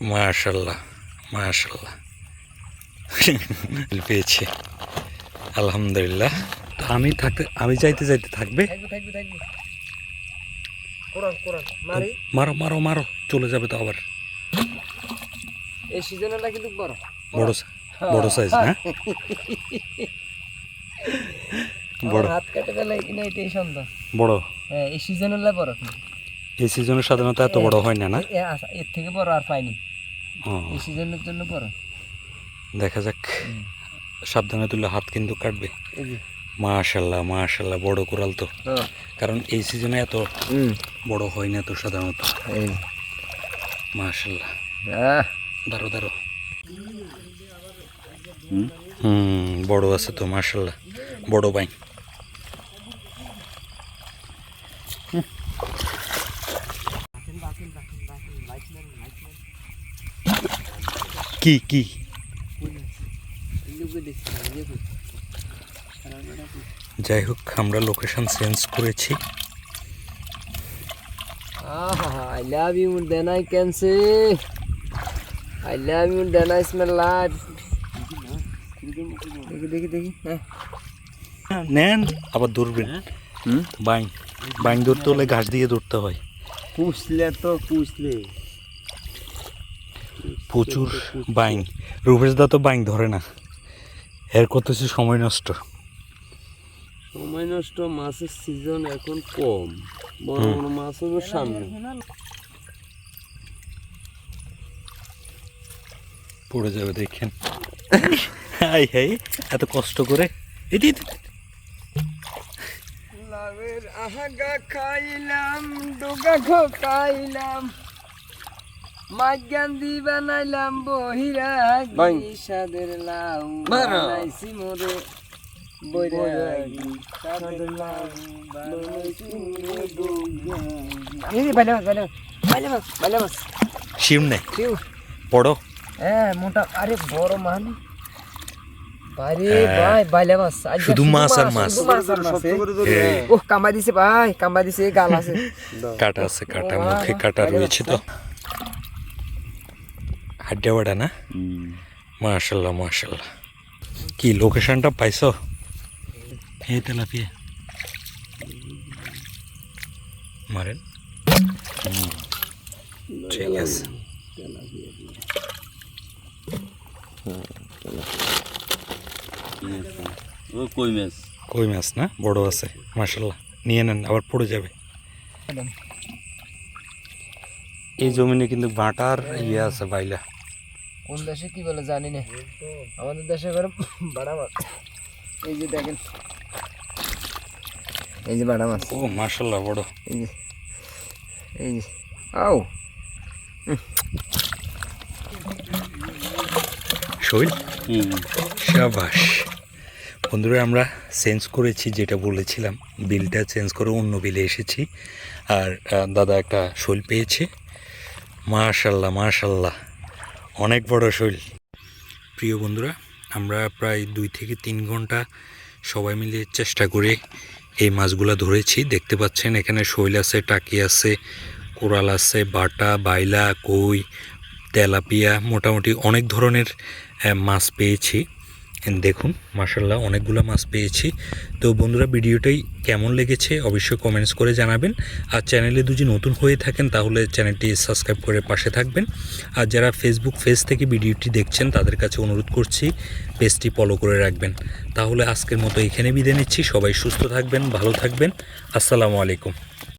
মাশাল্লাহ মাশাল্লাহ পেয়েছি। আলহামদুলিল্লাহ। আমি থাকতে আমি যাইতে যাইতে থাকবে? মারি। মারো মারো চলে যাবে তো আবার। এই সিজনটা কিন্তু বড়। বড় বড় সাইজ না? বড়। হাত কেটে গেলে কিনা এটাই সন্ধ্যা বড়। হ্যাঁ এই সিজনের বড় এই সিজনে সাধারণত এত বড় হয় না না? এর থেকে বড় আর পাইনি। এই সিজনের জন্য বড় দেখা যাক। সাবধানে তুলে হাত কিন্তু কাটবে। মাশাল্লাহ মাশাল্লাহ বড় কোরাল তো। কারণ এই সিজনে এত বড় হয় না তো সাধারণত। মাশাল্লাহ। দাঁড়ো দাঁড়ো। হুম? বড় আছে তো মাশাল্লাহ। বড় বাই। কি কি? যাই হোক আমরা লোকেশন চেঞ্জ করেছি। I love you then I can say I love you then I smell life দেখি দেখি দেখি হ্যাঁ। নেন আবার দূরবেন বাইং বাইং ধরতে হলে ঘাস দিয়ে ধরতে হয়। পুষলে তো পুষলে। প্রচুর বাইং রূপেশ দা তো বাইং ধরে না। এর করতেছে সময় নষ্ট। সময় নষ্ট মাছের সিজন এখন কম। বড় বড় মাছ সামনে। পড়ে যাবে দেখেন। হাই হাই এত কষ্ট করে। এটি লাভের আহাগা খাইলাম ডোগা খাইলাম মাজ্ঞান্দি বানাইলাম বহিরা সাদের লাউ। বানাইছি মোরে হ্যাঁ মোটা আরে বড় মান মাছ শুধু মাছ আর মাছ। ওহ কামবা দিছে ভাই কামবা দিছে গাল আছে। কাটা আছে কাটা মুখে কাটা রয়েছে তো। হাড্ডা বাড়া না মাশাল্লাহ মাশাল্লাহ। কি লোকেশনটা পাইছো? এই তেলাপিয়া। মারেন। ঠিক আছে। কই মাছ? কই মাছ না? বড় আছে মাশাল্লাহ। নিয়ে নেন আবার পড়ে যাবে। এই জমিনে কিন্তু বাটার ইয়ে আছে বাইলা। কোন দেশে কি বলে জানি না। আমাদের দেশে করে বাড়া মাছ এই যে দেখেন। এই যে বাড়া মাছ ও মাশাল্লাহ বড়। এই যে এই যে আও। শৈল হুম। সাবাস। বন্ধুরা আমরা চেঞ্জ করেছি যেটা বলেছিলাম। বিলটা চেঞ্জ করে অন্য বিলে এসেছি। আর দাদা একটা শৈল পেয়েছে। মাশাল্লাহ মাশাল্লাহ অনেক বড় শৈল। প্রিয় বন্ধুরা, আমরা প্রায় দুই থেকে তিন ঘণ্টা সবাই মিলে চেষ্টা করে এই মাছগুলো ধরেছি। দেখতে পাচ্ছেন, এখানে শৈল আছে, টাকি আছে, কোরাল আছে, বাটা, বাইলা, কই, তেলাপিয়া, মোটামুটি অনেক ধরনের মাছ পেয়েছি। দেখুন মাসাল্লাহ অনেকগুলো মাছ পেয়েছি। তো বন্ধুরা, ভিডিওটাই কেমন লেগেছে অবশ্যই কমেন্টস করে জানাবেন। আর চ্যানেলে যদি নতুন হয়ে থাকেন, তাহলে চ্যানেলটি সাবস্ক্রাইব করে পাশে থাকবেন। আর যারা ফেসবুক পেজ থেকে ভিডিওটি দেখছেন, তাদের কাছে অনুরোধ করছি পেজটি ফলো করে রাখবেন। তাহলে আজকের মতো এখানে বিদায় নিচ্ছি। সবাই সুস্থ থাকবেন, ভালো থাকবেন। আসসালামু আলাইকুম।